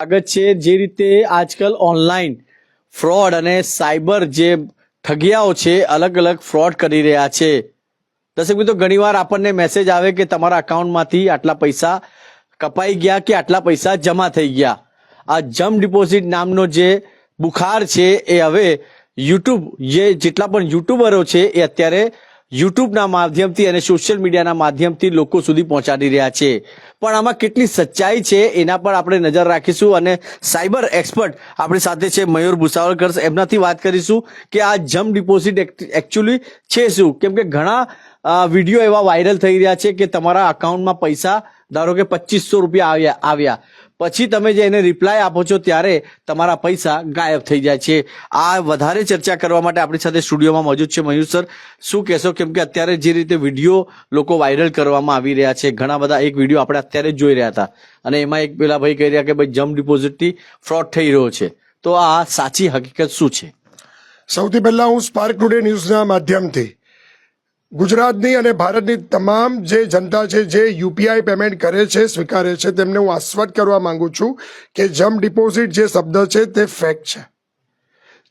સ્વાગત છે જે રીતે આજકાલ ઓનલાઈન ફ્રોડ અને સાયબર જે ઠગિયાઓ છે અલગ અલગ ફ્રોડ કરી રહ્યા છે. દર્શક મિત્રો, ઘણીવાર આપણને મેસેજ આવે કે તમારા અકાઉન્ટમાંથી આટલા પૈસા કપાઈ ગયા કે આટલા પૈસા જમા થઈ ગયા. આ જમ ડિપોઝિટ નામનો જે બુખાર છે, એ હવે યુટ્યુબ જે જેટલા પણ યુટ્યુબરો છે, એ અત્યારે યુટ્યુબના માધ્યમથી અને સોશિયલ મીડિયાના માધ્યમથી લોકો સુધી પહોંચાડી રહ્યા છે. પણ આમાં કેટલી સચ્ચાઈ છે એના પર આપણે નજર રાખીશું અને સાયબર એક્સપર્ટ આપણી સાથે છે મયુર ભુસાવળકર એમનાથી વાત કરીશું કે આ જમ ડિપોઝિટ એકચ્યુઅલી છે શું? કેમ કે ઘણા વીડિયો એવા વાયરલ થઈ રહ્યા છે કે તમારા અકાઉન્ટમાં પૈસા ધારો કે પચીસો રૂપિયા આવ્યા આવ્યા. પછી તમે જે એને રિપ્લાય આપો છો ત્યારે તમારા પૈસા ગાયબ થઈ જાય છે. આ વધારે ચર્ચા કરવા માટે આપણી સાથે સ્ટુડિયોમાં મોજૂદ છે મયુર સર. શું કહેશો? કેમ કે અત્યારે જે રીતે વીડિયો લોકો વાયરલ કરવામાં આવી રહ્યા છે, ઘણા બધા એક વીડિયો આપણે અત્યારે જોઈ રહ્યા હતા. અને એમાં એક પેલા ભાઈ કહી રહ્યા કે ભાઈ જમ ડિપોઝિટથી ફ્રોડ થઈ રહ્યો છે. તો આ સાચી હકીકત શું છે? સૌથી પહેલા હું સ્પાર્ક ટુડે ન્યૂઝના માધ્યમથી ગુજરાતની અને ભારતની તમામ જે જનતા છે, જે યુપીઆઈ પેમેન્ટ કરે છે, સ્વીકારે છે, તેમને હું આશ્વત કરવા માંગુ છું કે જમ ડિપોઝિટ જે શબ્દ છે તે ફેક છે.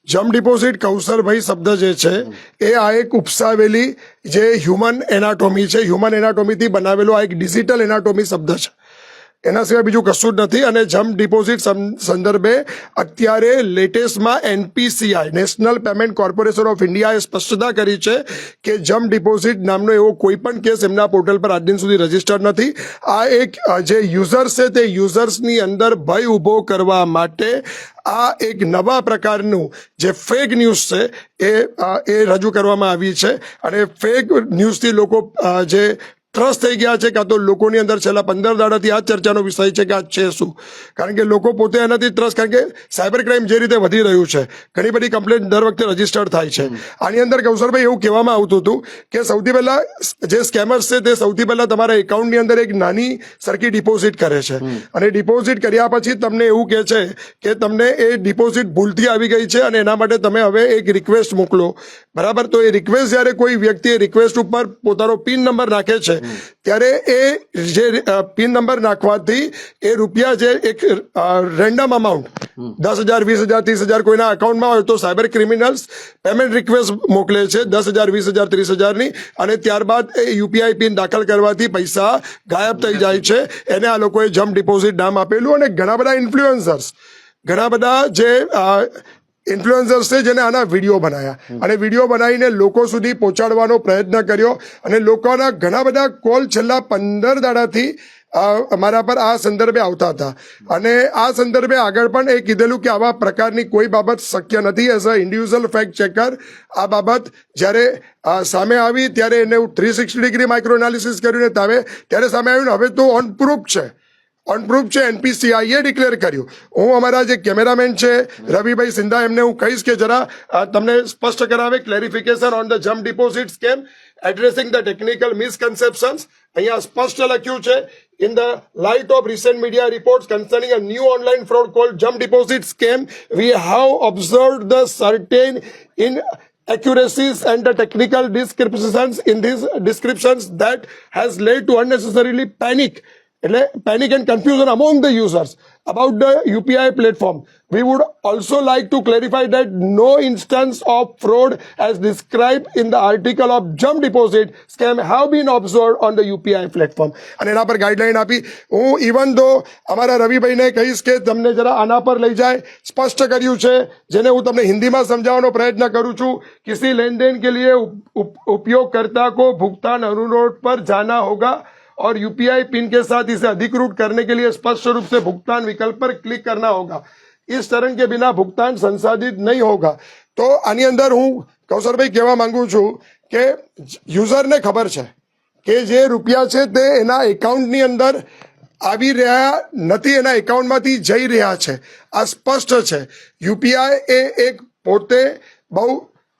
જમ ડિપોઝિટ કૌશલભાઈ શબ્દ જે છે, એ આ એક ઉપસાવેલી જે હ્યુમન એનાટોમી છે હ્યુમન એનાટોમીથી બનાવેલો આ એક ડિજિટલ એનાટોમી શબ્દ છે. એના સિવાય બીજું કશું જ નથી અને જમ ડિપોઝિટ સંદર્ભે અત્યારે લેટેસ્ટમાં NPCI, national payment corporation of ઇન્ડિયાએ સ્પષ્ટતા કરી છે કે જમ ડિપોઝિટ નામનો એવો કોઈ પણ કેસ એમના પોર્ટલ પર આજ દિન સુધી રજીસ્ટર્ડ નથી. આ એક જે યુઝર્સ છે તે યુઝર્સની અંદર ભય ઊભો કરવા માટે આ એક નવા પ્રકારનું જે ફેક ન્યૂઝ છે એ એ રજૂ કરવામાં આવી છે. અને ફેક ન્યૂઝથી લોકો જે ટ્રસ્ટ થઈ ગયા છે કાં તો લોકોની અંદર છેલ્લા પંદર દાડાથી આ ચર્ચાનો વિષય છે કે આ છે શું? કારણ કે લોકો પોતે એનાથી ટ્રસ્ટ કારણ કે સાયબર ક્રાઇમ જે રીતે વધી રહ્યું છે ઘણી બધી કમ્પ્લેન દર વખતે રજીસ્ટર્ડ થાય છે. આની અંદર કૌશલભાઈ એવું કહેવામાં આવતું હતું કે સૌથી પહેલા જે સ્કેમર્સ છે તે સૌથી પહેલા તમારા એકાઉન્ટની અંદર એક નાની સરખી ડિપોઝિટ કરે છે. અને ડિપોઝિટ કર્યા પછી તમને એવું કહે છે કે તમને એ ડિપોઝિટ ભૂલથી આવી ગઈ છે અને એના માટે તમે હવે એક રિક્વેસ્ટ મોકલો. બરાબર? તો એ રિક્વેસ્ટ જ્યારે કોઈ વ્યક્તિ એ રિક્વેસ્ટ ઉપર પોતાનો પિન નંબર નાખે છે ત્યારે એ જે પિન નંબર નાખવાથી એ રૂપિયા જે એક રેન્ડમ અમાઉન્ટ દસ હજાર વીસ હજાર ત્રીસ હજાર કોઈના અકાઉન્ટમાં હોય તો સાયબર ક્રિમિનલ્સ પેમેન્ટ રિક્વેસ્ટ મોકલે છે. દસ હજાર વીસ હજાર ત્રીસ હજારની અને ત્યારબાદ એ યુપીઆઈ પિન દાખલ કરવાથી પૈસા ગાયબ થઈ જાય છે. એને આ લોકોએ જમ્પ ડિપોઝિટ નામ આપેલું અને ઘણા બધા ઇન્ફ્લુએન્સર્સ ઘણા બધા જે ઇન્ફ્લુએન્સર્સ છે જેને આના વીડિયો બનાવ્યા અને વીડિયો બનાવીને લોકો સુધી પહોંચાડવાનો પ્રયત્ન કર્યો. અને લોકોના ઘણા બધા કોલ છેલ્લા પંદર દાડાથી અમારા પર આ સંદર્ભે આવતા હતા. અને આ સંદર્ભે આગળ પણ એ કીધેલું કે આવા પ્રકારની કોઈ બાબત શક્ય નથી as a individual fact checker આ બાબત જ્યારે સામે આવી ત્યારે એને three sixty degree micro analysis કર્યું ને તાવે. ત્યારે સામે આવ્યું ને હવે તો ઓન પ્રૂફ છે. ઓન પ્રૂફ છે એનપીસીઆઈએ ડિક્લેર કર્યું હું અમારા જે કેમેરામેન છે રવિભાઈ સિંધા એમને હું કહીશ કે જરા અ, તમને સ્પષ્ટ કરાવે clarification on the jam deposit scam addressing the technical misconceptions અહીંયા સ્પષ્ટ લખ્યું છે in the light of recent media reports concerning a new online fraud called jump deposit scam we have observed the certain in accuracies and the technical descriptions in these descriptions that has led to unnecessarily panic એટલે panic and confusion among the users about the UPI platform. We would also like to clarify that no instance of fraud as described in the article of jump deposit scam have been observed on the UPI platform. અને એના પર guideline આપી હું even ધો અમારા રવિભાઈને કહીશ કે તમને જરા આના પર લઈ જાય સ્પષ્ટ કર્યું છે જેને હું તમને હિન્દીમાં સમજાવવાનો પ્રયત્ન કરું છું કિસી લેનદેન કે લીએ ઉપયોગ કરતા કો ભુગતાન અનુરોધ પર જાના હોગા और यूपीआई पिन के साथ इसे अधिकृत करने के लिए स्पष्ट रूप से भुगतान विकल्प पर क्लिक करना होगा इस चरण के बिना भुगतान संसाधित नहीं होगा તો આની અંદર હું કૌશરભાઈ કહેવા માંગુ છું કે યુઝરને ખબર છે કે જે રૂપિયા છે તે એના એકાઉન્ટની અંદર આવી રહ્યા નથી એના એકાઉન્ટમાંથી જઈ રહ્યા છે આ સ્પષ્ટ છે યુપીઆઈ એ એક પોતે બહુ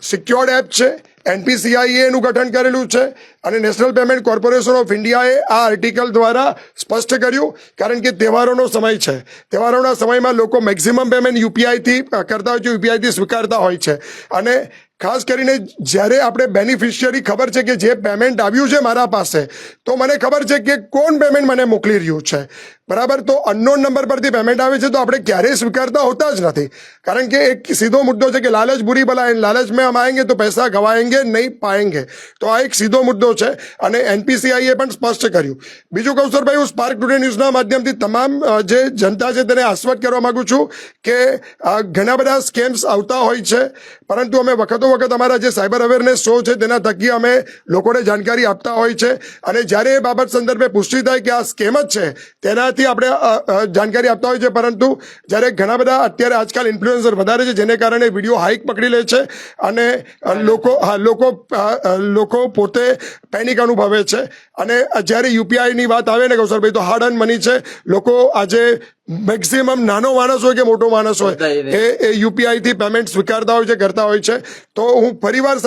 સિક્યોર્ડ એપ છે એનપીસીઆઈએ એનું ગઠન કરેલું છે અને નેશનલ પેમેન્ટ કોર્પોરેશન ઓફ ઇન્ડિયાએ આ આર્ટિકલ દ્વારા સ્પષ્ટ કર્યું, કારણ કે તહેવારોનો સમય છે. તહેવારોના સમયમાં લોકો મેક્સિમમ પેમેન્ટ યુપીઆઈથી કરતા હોય છે યુપીઆઈથી સ્વીકારતા હોય છે. અને ખાસ કરીને જ્યારે આપણે બેનિફિશિયરી ખબર છે કે જે પેમેન્ટ આવ્યું છે મારા પાસે, તો મને ખબર છે કે કોણ પેમેન્ટ મને મોકલી રહ્યું છે. બરાબર? તો અનનોન નંબર પરથી પેમેન્ટ આવે છે તો આપણે ક્યારેય સ્વીકારતા હોતા જ નથી. કારણ કે એક સીધો મુદ્દો છે કે લાલચ બુરી ભલા લાલચ મેં હમ તો પૈસા ગવાએંગે નહીં પાએંગે તો આ એક સીધો મુદ્દો છે અને એનપીસીઆઈએ પણ સ્પષ્ટ કર્યું. બીજું કૌશરભાઈ હું સ્પાર્ક ટુડે ન્યૂઝના માધ્યમથી તમામ જે જનતા છે તેને આસ્વાદ કરવા માગું છું કે ઘણા બધા સ્કેમ્સ આવતા હોય છે, પરંતુ અમે વખતો વખત અમારા જે સાયબર અવેરનેસ શો છે, તેના થકી અમે લોકોને જાણકારી આપતા હોય છે. અને જ્યારે એ બાબત સંદર્ભે પુષ્ટિ થાય કે આ સ્કેમ જ છે, તેનાથી આપણે જાણકારી આપતા હોય છે. પરંતુ જ્યારે ઘણા બધા અત્યારે આજકાલ ઇન્ફ્લુએન્સર વધારે છે, જેને કારણે વીડિયો હાઇક પકડી લે છે અને લોકો, હા, લોકો લોકો પોતે પેનિક અનુભવે છે. અને જ્યારે યુપીઆઈની વાત આવે ને કૌશલભાઈ તો હાર્ડ અર્ન મની છે. લોકો આજે મેક્સિમમ નાનો માણસ હોય કે મોટો માણસ હોય એ એ યુપીઆઈ થી પેમેન્ટ સ્વીકારતા હોય છે કરતા હોય છે. તો હું ફરીવાર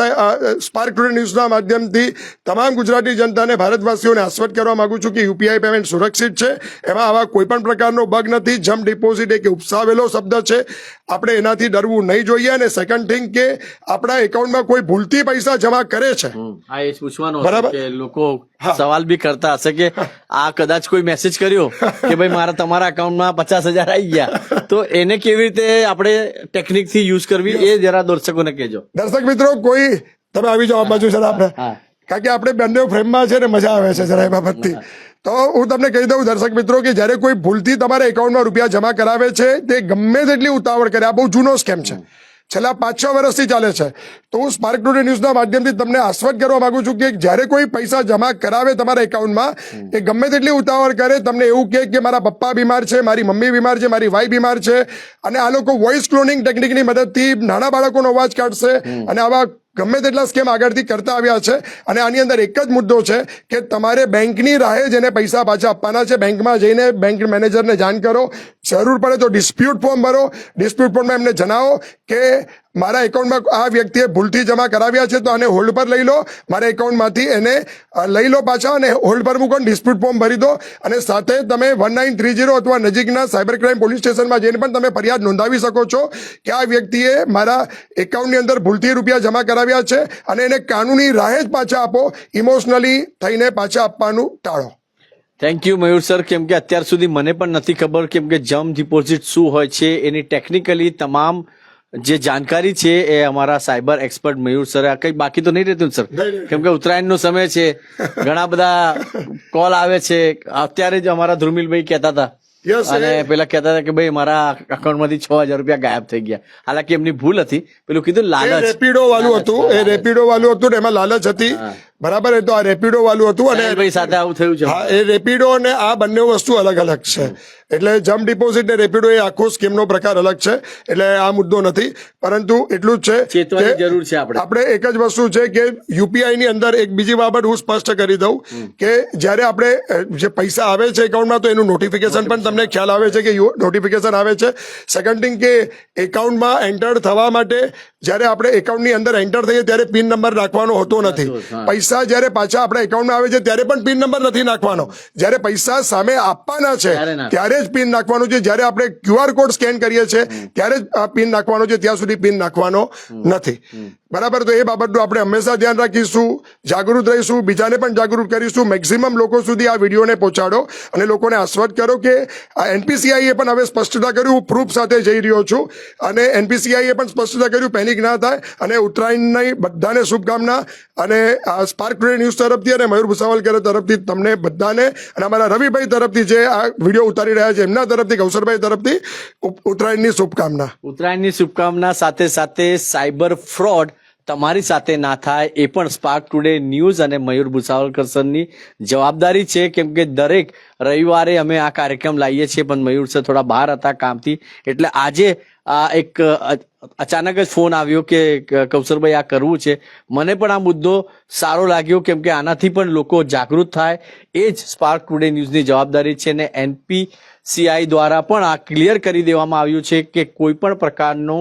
સ્પાર્ક ટુડે ન્યૂઝના માધ્યમથી તમામ ગુજરાતી જનતાને ભારતવાસીઓને આશ્વત કરવા માંગુ છું કે યુપીઆઈ પેમેન્ટ સુરક્ષિત છે. એમાં આવા કોઈ પણ પ્રકારનો બગ નથી. જમ્પ ડિપોઝિટ એક ઉપસાવેલો શબ્દ છે. આપણે એનાથી ડરવું નહીં જોઈએ. અને સેકન્ડ થિંગ કે આપણા એકાઉન્ટમાં કોઈ ભૂલથી પૈસા જમા કરે છે. બરાબર. લોકો સવાલ બી કરતા હશે કે આ કદાચ કોઈ મેસેજ કર્યો કે ભાઈ મારા તમારા અકાઉન્ટમાં પચાસ હજાર આવી ગયા. તો એને કેવી રીતે આપણે ટેકનિકથી યુઝ કરવી એ જરા દર્શકોને કહેજો. દર્શક મિત્રો કોઈ તમે આવી જાઓ આ બાજુ જરા આપણે કારણ કે આપણે બંને ફ્રેમમાં છે ને મજા આવે છે જરા એ બાબતથી. તો હું તમને કહી દઉં દર્શક મિત્રો કે જ્યારે કોઈ ભૂલથી તમારા એકાઉન્ટમાં રૂપિયા જમા કરાવે છે તે ગમે તેટલી ઉતાવળ કરે. આ બહુ જૂનો સ્કેમ છે. છેલ્લા પાંચ છ વર્ષથી ચાલે છે. તો હું સ્પાર્ક ટુડે ન્યૂઝના માધ્યમથી તમને આશ્વત કરવા માંગુ છું કે જ્યારે કોઈ પૈસા જમા કરાવે તમારા એકાઉન્ટમાં એ ગમે તેટલી ઉતાવળ કરે તમને એવું કહે કે મારા પપ્પા બીમાર છે મારી મમ્મી બીમાર છે મારી વાઈ બીમાર છે અને આ લોકો વોઇસ ક્લોનિંગ ટેકનિકની મદદથી નાના બાળકોનો અવાજ કાઢશે અને આવા ગમે તેટલા સ્કેમ આગળથી કરતા આવ્યા છે. અને આની અંદર એક જ મુદ્દો છે કે તમારે બેંકની રાહે જેને પૈસા પાછા આપવાના છે. બેંકમાં જઈને બેંક મેનેજરને જાણ કરો. જરૂર પડે તો ડિસ્પ્યુટ ફોર્મ ભરો. ડિસ્પ્યુટ ફોર્મમાં એમને જણાવો કે મારા એકાઉન્ટમાં આ વ્યક્તિએ ભૂલથી જમા કરાવ્યા છે, તો આને હોલ્ડ પર લઈ લો. મારા એકાઉન્ટમાંથી એને લઈ લો પાછા અને હોલ્ડ પર મૂકો ડિસ્પ્યુટ ફોર્મ ભરી દો. અને સાથે તમે વન નાઇન થ્રી જીરો અથવા નજીકના સાયબર ક્રાઇમ પોલીસ સ્ટેશનમાં જઈને પણ તમે ફરિયાદ નોંધાવી શકો છો કે આ વ્યક્તિએ મારા એકાઉન્ટની અંદર ભૂલથી રૂપિયા જમા કરાવ્યા છે અને એને કાનૂની રાહે જ પાછા આપો ઇમોશનલી થઈને પાછા આપવાનું ટાળો. થેન્ક યુ મયુર સર કેમ કે અત્યાર સુધી મને પણ નથી ખબર કેમ કે જમ ડિપોઝિટ શું હોય છે, એની ટેકનિકલી તમામ જે જાણકારી છે એ અમારા સાયબર એક્સપર્ટ મયુર સર કઈ બાકી તો નહીં રહેતું સર. કેમ કે ઉત્તરાયણનો સમય છે ઘણા બધા કોલ આવે છે. અત્યારે જ અમારા ધ્રુમિલભાઈ કહેતા હતા. અને પેલા કહેતા હતા કે ભાઈ મારા અકાઉન્ટમાંથી છ હજાર રૂપિયા ગાયબ થઈ ગયા. હાલાકી એમની ભૂલ હતી. પેલું કીધું લાલચ. રેપિડો વાળું હતું એ રેપિડો વાળું હતું એમાં લાલચ હતી. બરાબર એ તો આ રેપિડો વાળું હતું અને સાથે આવું થયું છે. હા એ રેપિડો અને આ બંને વસ્તુ અલગ અલગ છે. એટલે જમ ડિપોઝિટ ને રેપિડો એ આખો સ્કીમનો પ્રકાર અલગ છે એટલે આ મુદ્દો નથી. પરંતુ એટલું જ છે જરૂર છે આપણે. આપણે એક જ વસ્તુ છે કે યુપીઆઈ ની અંદર એક બીજી બાબત હું સ્પષ્ટ કરી દઉં કે જ્યારે આપણે જે પૈસા આવે છે એકાઉન્ટમાં તો એનું નોટિફિકેશન પણ તમને ખ્યાલ આવે છે કે નોટિફિકેશન આવે છે. સેકન્ડ થિંગ કે એકાઉન્ટમાં એન્ટર થવા માટે જ્યારે આપણે એકાઉન્ટની અંદર એન્ટર થઈએ ત્યારે પિન નંબર રાખવાનો હોતો નથી. હા. પૈસા જ્યારે પાછા આપણા એકાઉન્ટમાં આવે છે ત્યારે પણ પિન નંબર નથી નાખવાનો. જ્યારે પૈસા સામે આપવાના છે ત્યારે જ પિન નાખવાનું છે. જ્યારે આપણે ક્યુઆર કોડ સ્કેન કરીએ છીએ ત્યારે જ આ પિન નાખવાનો છે. ત્યાં સુધી પિન નાખવાનો નથી. બરાબર? તો એ બાબતનું આપણે હંમેશા ધ્યાન રાખીશું જાગૃત રહીશું બીજાને પણ જાગૃત કરીશું. મેક્સિમમ લોકો સુધી આ વિડીયોને પહોંચાડો અને લોકોને આશ્વત કરો કે આ એનપીસીઆઈએ પણ હવે સ્પષ્ટતા કર્યું. હું પ્રૂફ સાથે જઈ રહ્યો છું અને એનપીસીઆઈએ પણ સ્પષ્ટતા કર્યું. પેનિક ના થાય અને ઉત્તરાયણની બધાને શુભકામના અને આ સ્પાર્ક ટુડે ન્યૂઝ તરફથી અને મયુર ભુસાવલકર તરફથી તમને બધાને અને અમારા રવિભાઈ તરફથી જે આ વીડિયો ઉતારી રહ્યા છે, એમના તરફથી કૌશરભાઈ તરફથી, ઉત્તરાયણની શુભકામના. ઉત્તરાયણની શુભકામના સાથે સાથે સાયબર ફ્રોડ તમારી સાથે ના થાય એ પણ સ્પાર્ક ટુડે ન્યૂઝ અને મયુર ભુસાવલકર સરની જવાબદારી છે. કેમ કે દરેક રવિવારે અમે આ કાર્યક્રમ લાવીએ છીએ, પણ મયુર સર થોડા બહાર હતા કામથી. એટલે આજે આ એક અચાનક જ ફોન આવ્યો કે કૌશલભાઈ આ કરવું છે. મને પણ આ મુદ્દો સારો લાગ્યો, કેમ કે આનાથી પણ લોકો જાગૃત થાય. એ જ સ્પાર્ક ટુડે ન્યૂઝની જવાબદારી છે ને એનપી સીઆઈ દ્વારા પણ આ ક્લિયર કરી દેવામાં આવ્યું છે કે કોઈ પણ પ્રકારનો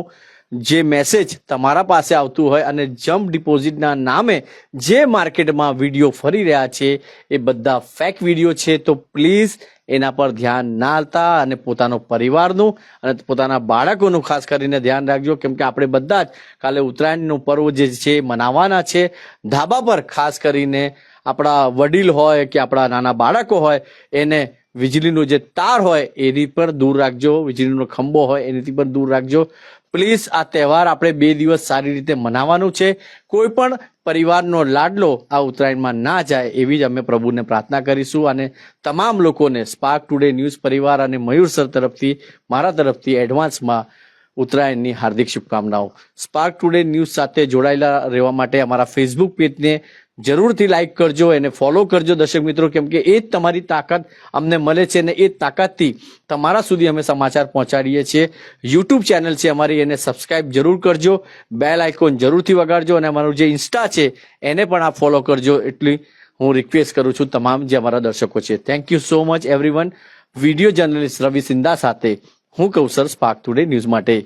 જે મેસેજ તમારા પાસે આવતું હોય અને જમ્પ ડિપોઝિટના નામે જે માર્કેટમાં વીડિયો ફરી રહ્યા છે, એ બધા ફેક વીડિયો છે, તો પ્લીઝ એના પર ધ્યાન ના આપતા અને પોતાનો પરિવારનું અને પોતાના બાળકોનું ખાસ કરીને ધ્યાન રાખજો, કેમ કે આપણે બધા જ કાલે ઉત્તરાયણનું પર્વ જે છે મનાવવાના છે. ધાબા પર ખાસ કરીને આપણા વડીલ હોય કે આપણા નાના બાળકો હોય, એને વીજળીનો જે તાર હોય એની પર દૂર રાખજો, વીજળીનો ખંભો હોય એની પર દૂર રાખજો. પ્લીઝ આ તહેવાર આપણે બે દિવસ સારી રીતે મનાવવાનું છે. કોઈ પણ પરિવારનો લાડલો આ ઉત્તરાયણમાં ના જાય એવી જ અમે પ્રભુને પ્રાર્થના કરીશું અને તમામ લોકોને સ્પાર્ક ટુડે ન્યૂઝ પરિવાર અને મયુર સર તરફથી, મારા તરફથી એડવાન્સમાં ઉત્તરાયણની હાર્દિક શુભકામનાઓ. સ્પાર્ક ટુડે ન્યૂઝ સાથે જોડાયેલા રહેવા માટે અમારા ફેસબુક પેજને જરૂરથી લાઈક કરજો એને ફોલો કરજો દર્શક મિત્રો, કેમ કે એ જ તમારી તાકાત અમને મળે છે અને એ તાકાતથી તમારા સુધી અમે સમાચાર પહોંચાડીએ છીએ. યુટ્યુબ ચેનલ છે અમારી, એને સબસ્ક્રાઇબ જરૂર કરજો બેલ આઇકોન જરૂરથી વગાડજો અને અમારું જે ઇન્સ્ટા છે, એને પણ આપ ફોલો કરજો. એટલી હું રિક્વેસ્ટ કરું છું તમામ જે અમારા દર્શકો છે. Thank you so much everyone video journalist Ravi Sindha સાથે હું કૌશલ સ્પાર્ક ટુડે ન્યૂઝ માટે.